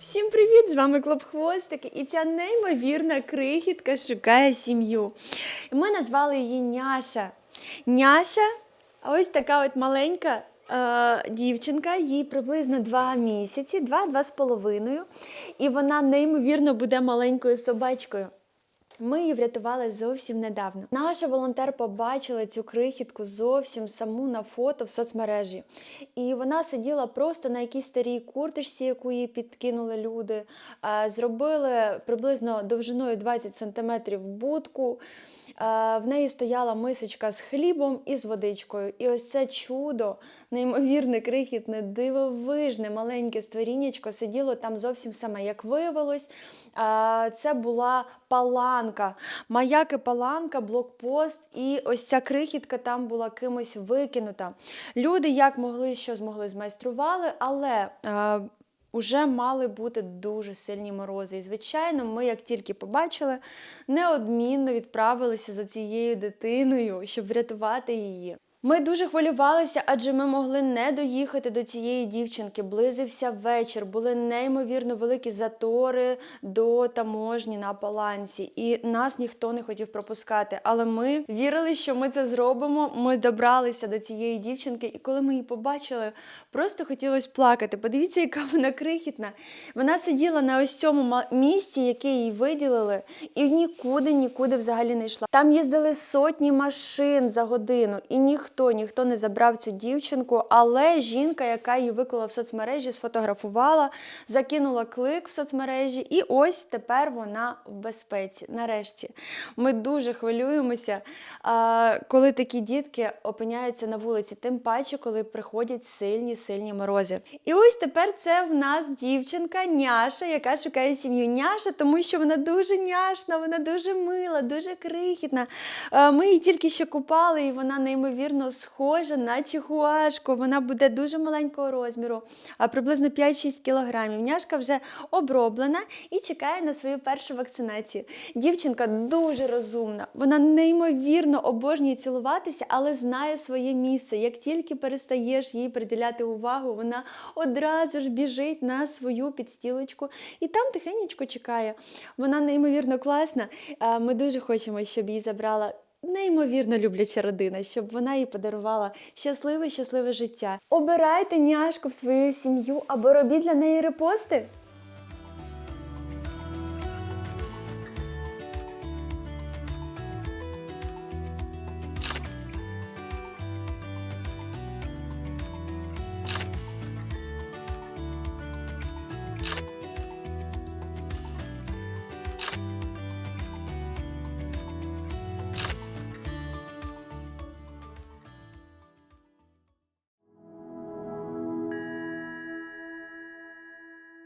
Всім привіт! З вами Клоп Хвостик, і ця неймовірна крихітка шукає сім'ю. Ми назвали її Няша. Няша, ось така от маленька е, дівчинка, їй приблизно 2 місяці, 2-2 з половиною. І вона неймовірно буде маленькою собачкою. Ми її врятували зовсім недавно. Наша волонтер побачила цю крихітку зовсім саму на фото в соцмережі. І вона сиділа просто на якійсь старій курточці, яку їй підкинули люди. Е, Зробили приблизно довжиною 20 см будку. Е, В неї стояла мисочка з хлібом і з водичкою. І ось це чудо, неймовірне, крихітне, дивовижне, маленьке створіннячко сиділо там зовсім саме. Як виявилось, е, це була паланка. Маяк Маяки паланка, блокпост, і ось ця крихітка там була кимось викинута. Люди як могли, що змогли, змайстрували, але. е, Уже мали бути дуже сильні морози. І, звичайно, ми, як тільки побачили, неодмінно відправилися за цією дитиною, щоб врятувати її. Ми дуже хвилювалися, адже ми могли не доїхати до цієї дівчинки. Близився вечір, були неймовірно великі затори до таможні на балансі, і нас ніхто не хотів пропускати. Але ми вірили, що ми це зробимо. Ми добралися до цієї дівчинки, і коли ми її побачили, просто хотілося плакати. Подивіться, яка вона крихітна. Вона сиділа на ось цьому місці, яке їй виділили, і нікуди, нікуди взагалі не йшла. Там їздили сотні машин за годину, і ніхто, ніхто не забрав цю дівчинку. Але жінка, яка її виклала в соцмережі, сфотографувала, закинула клик в соцмережі, і ось тепер вона в безпеці. Нарешті ми дуже хвилюємося, коли такі дітки опиняються на вулиці, тим паче, коли приходять сильні, сильні морози. І ось тепер це в нас дівчинка Няша, яка шукає сім'ю. Няша, тому що вона дуже няшна, вона дуже мила, дуже крихітна. Ми її тільки що купали, і вона неймовірно схожа на чихуашку. Вона буде дуже маленького розміру, а приблизно 5-6 кілограмів. Няшка вже оброблена і чекає на свою першу вакцинацію. Дівчинка дуже розумна, вона неймовірно обожнює цілуватися, але знає своє місце. Як тільки перестаєш їй приділяти увагу, вона одразу ж біжить на свою підстілочку і там тихенечко чекає. Вона неймовірно класна. Ми дуже хочемо, щоб її забрала. Неймовірно любляча родина, щоб вона їй подарувала щасливе, щасливе життя. Обирайте няшку в свою сім'ю або робіть для неї репости.